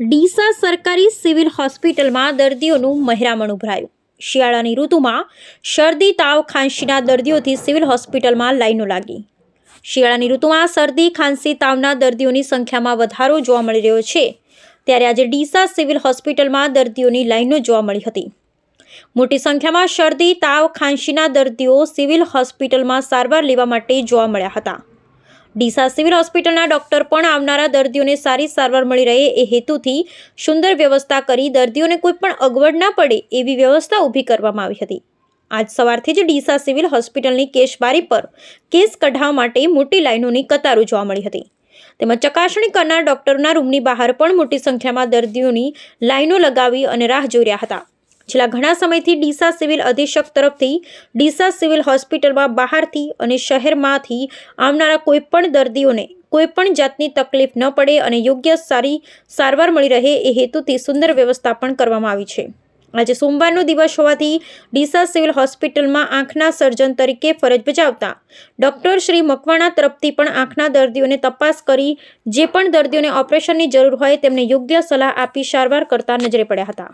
ડીસા સરકારી સિવિલ હોસ્પિટલમાં દર્દીઓનું મહેરામણ ઉભરાયું. શિયાળાની ઋતુમાં શરદી, તાવ, ખાંસીના દર્દીઓથી સિવિલ હોસ્પિટલમાં લાઈનો લાગી. શિયાળાની ઋતુમાં શરદી, ખાંસી, તાવના દર્દીઓની સંખ્યામાં વધારો જોવા મળી રહ્યો છે. ત્યારે આજે ડીસા સિવિલ હોસ્પિટલમાં દર્દીઓની લાઈનો જોવા મળી હતી. મોટી સંખ્યામાં શરદી, તાવ, ખાંસીના દર્દીઓ સિવિલ હોસ્પિટલમાં સારવાર લેવા માટે જોવા મળ્યા હતા. ડીસા સિવિલ હોસ્પિટલના ડોક્ટર પણ આવનારા દર્દીઓને સારી સારવાર મળી રહે એ હેતુથી સુંદર વ્યવસ્થા કરી દર્દીઓને કોઈ પણ અગવડ ના પડે એવી વ્યવસ્થા ઊભી કરવામાં આવી હતી. આજ સવારથી જ ડીસા સિવિલ હોસ્પિટલની કેશબારી પર કેસ કઢાવવા માટે મોટી લાઈનોની કતારો જોવા મળી હતી. તેમજ ચકાસણી કરનાર ડોક્ટરના રૂમની બહાર પણ મોટી સંખ્યામાં દર્દીઓની લાઈનો લગાવી અને રાહ જોઈ રહ્યા હતા. છેલ્લા ઘણા સમયથી ડીસા સિવિલ અધિક્ષક તરફથી ડીસા સિવિલ હોસ્પિટલમાં બહારથી અને શહેરમાંથી આવનારા કોઈપણ દર્દીઓને કોઈપણ જાતની તકલીફ ન પડે અને યોગ્ય સારી સારવાર મળી રહે એ હેતુથી સુંદર વ્યવસ્થા પણ કરવામાં આવી છે. આજે સોમવારનો દિવસ હોવાથી ડીસા સિવિલ હોસ્પિટલમાં આંખના સર્જન તરીકે ફરજ બજાવતા ડૉક્ટર શ્રી મકવાણા તરફથી પણ આંખના દર્દીઓને તપાસ કરી જે પણ દર્દીઓને ઓપરેશનની જરૂર હોય તેમને યોગ્ય સલાહ આપી સારવાર કરતા નજરે પડ્યા હતા.